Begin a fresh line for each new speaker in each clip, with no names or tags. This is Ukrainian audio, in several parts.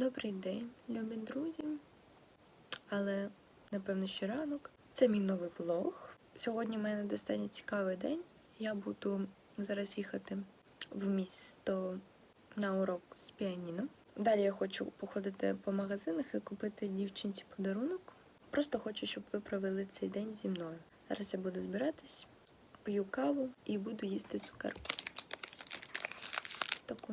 Добрий день, любі друзі. Але напевно ще ранок. Це мій новий влог. Сьогодні в мене достатньо цікавий день. Я буду зараз їхати в місто на урок з піаніно. Далі я хочу походити по магазинах і купити дівчинці подарунок. Просто хочу, щоб ви провели цей день зі мною. Зараз я буду збиратись, п'ю каву і буду їсти цукерку. Таку.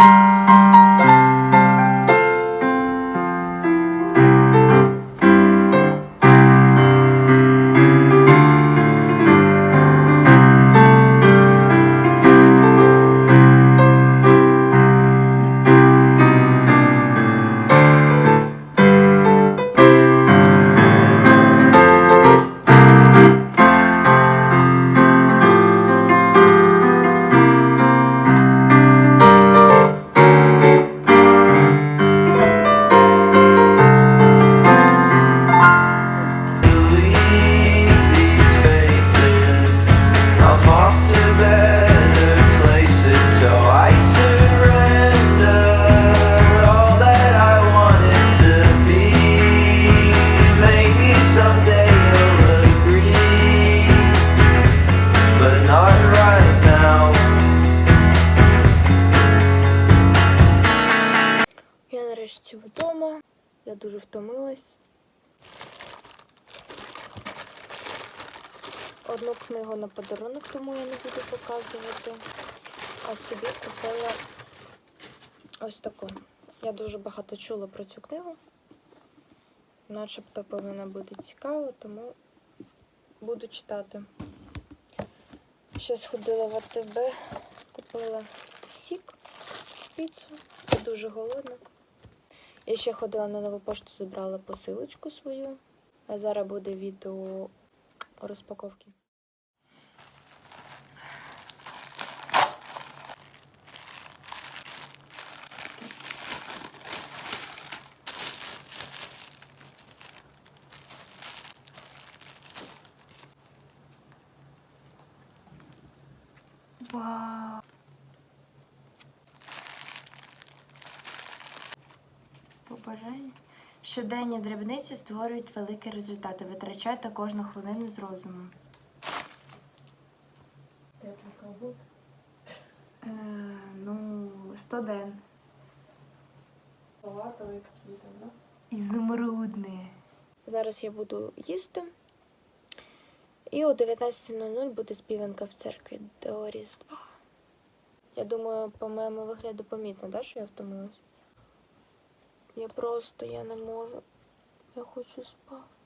Thank you. Книгу на подарунок, тому я не буду показувати. А собі купила ось таку. Я дуже багато чула про цю книгу. Начебто повинна бути цікаво, тому буду читати. Ще сходила в АТБ, купила сік, піцу. Я дуже голодна. Я ще ходила на нову пошту, забрала посилочку свою. А зараз буде відео розпаковки. Вау! Побажання. Щоденні дрібниці створюють великі результати. Витрачайте кожну хвилину з розумом.
Теплий колгот.
Е, ну, 100 ден.
Салатовые какие-то, да?
Ізумрудне. Зараз я буду їсти. І о 19.00 буде співанка в церкві до Різдва. Я думаю, по моєму вигляду помітно, да, що я втомилась? Я просто я не можу. Я хочу спати.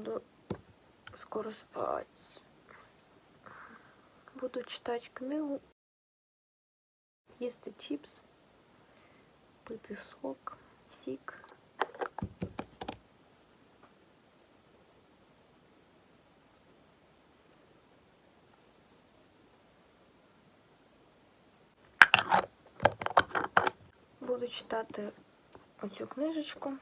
Буду скоро спати. Буду читати книгу, їсти чіпс, пити сок, сік. Буду читати оцю книжечку.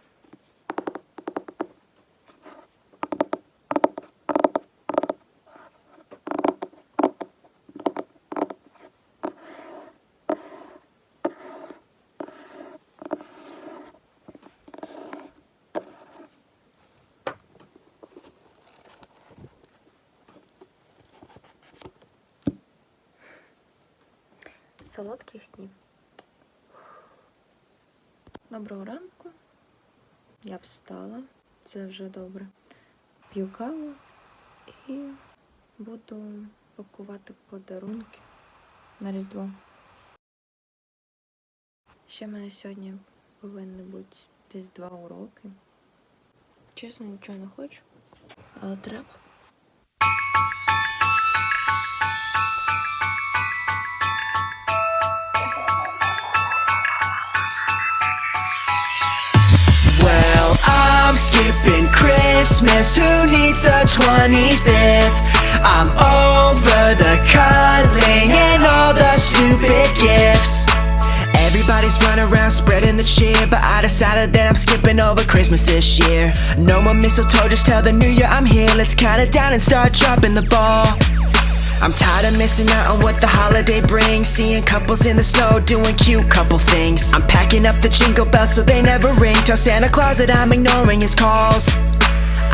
Солодких снів. Доброго ранку. Я встала. Це вже добре. П'ю каву і буду пакувати подарунки на Різдво. Ще в мене сьогодні повинні бути десь два уроки. Чесно, нічого не хочу, але треба.
Christmas. Who needs the 25th? I'm over the cuddling and all the stupid gifts. Everybody's running around spreading the cheer, but I decided that I'm skipping over Christmas this year. No more mistletoe, just tell the new year I'm here. Let's count it down and start dropping the ball. I'm tired of missing out on what the holiday brings. Seeing couples in the snow doing cute couple things. I'm packing up the jingle bells so they never ring. Tell Santa Claus that I'm ignoring his calls.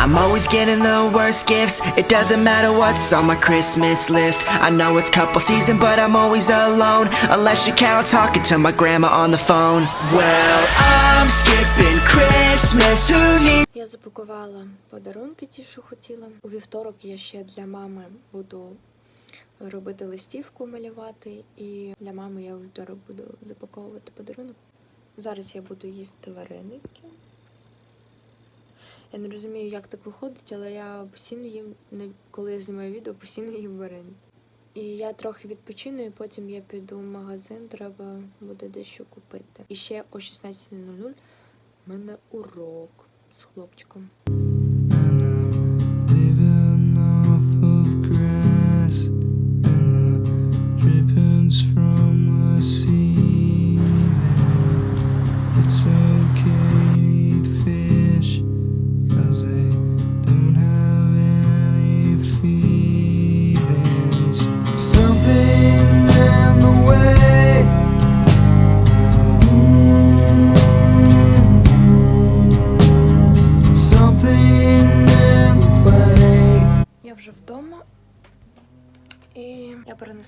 I'm always getting the worst gifts. It doesn't matter what's on my Christmas list. I know it's couple season, but I'm always alone. Unless you count talking to my grandma on the phone. Well, I'm skipping Christmas. Who needs
Я запакувала подарунки, ті, що хотіла. У вівторок я ще для мами буду робити листівку малювати, і для мами я у вівторок буду запаковувати подарунок. Зараз я буду їсти вареники. Я не розумію, як так виходить, але я постійно їм, коли я знімаю відео, постійно їм вареники. І я трохи відпочину, і потім я піду в магазин, треба буде дещо купити. І ще о 16.00 в мене урок з хлопчиком.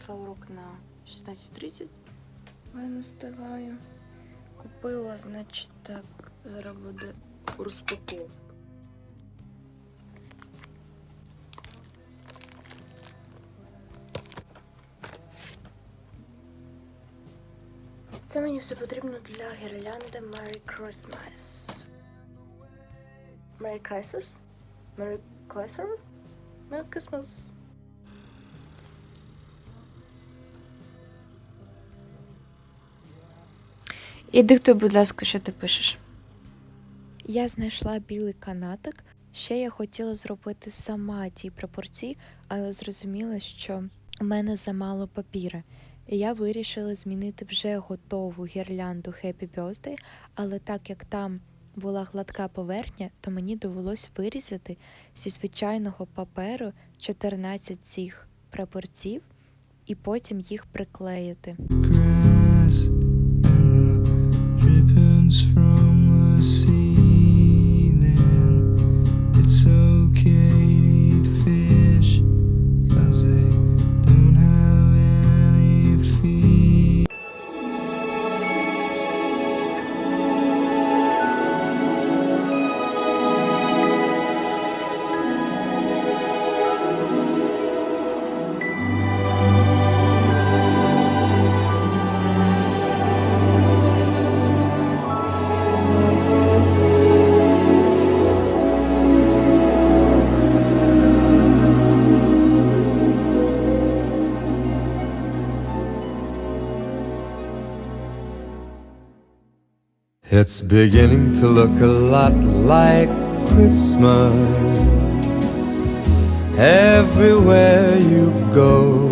Перенесла урок на 16.30. Я не. Купила, значить, так, зараз буде розпаковка. Це мені все потрібно для гірлянди Merry Christmas. Merry Christmas? Merry Christmas? Merry Christmas. І диктуй, будь ласка, що ти пишеш. Я знайшла білий канатик. Ще я хотіла зробити сама ті пропорції, але зрозуміла, що у мене замало папіра. І я вирішила змінити вже готову гірлянду Happy Birthday, але так як там була гладка поверхня, то мені довелось вирізати зі звичайного паперу 14 цих прапорців і потім їх приклеїти.
comes from the sea.
It's beginning to look a lot like Christmas everywhere you go.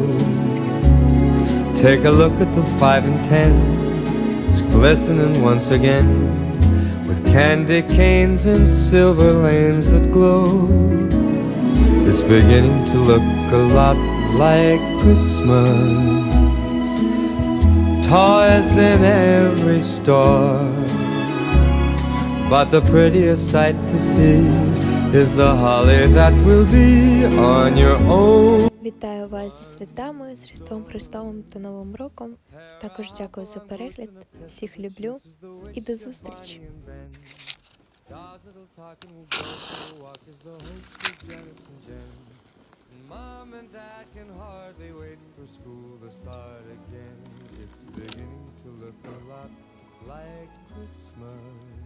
Take a look at the five and ten, it's glistening once again with candy canes and silver lanes that glow. It's beginning to look a lot like Christmas. Toys in every store. But the prettiest sight to see is the holly that will be on your own.
Вітаю вас зі святами, з Різдвом Христовим та Новим роком. Також дякую за перегляд. Всіх люблю і до зустрічі.
Mom and Dad can hardly wait for school to start again. It's beginning to look a lot like Christmas.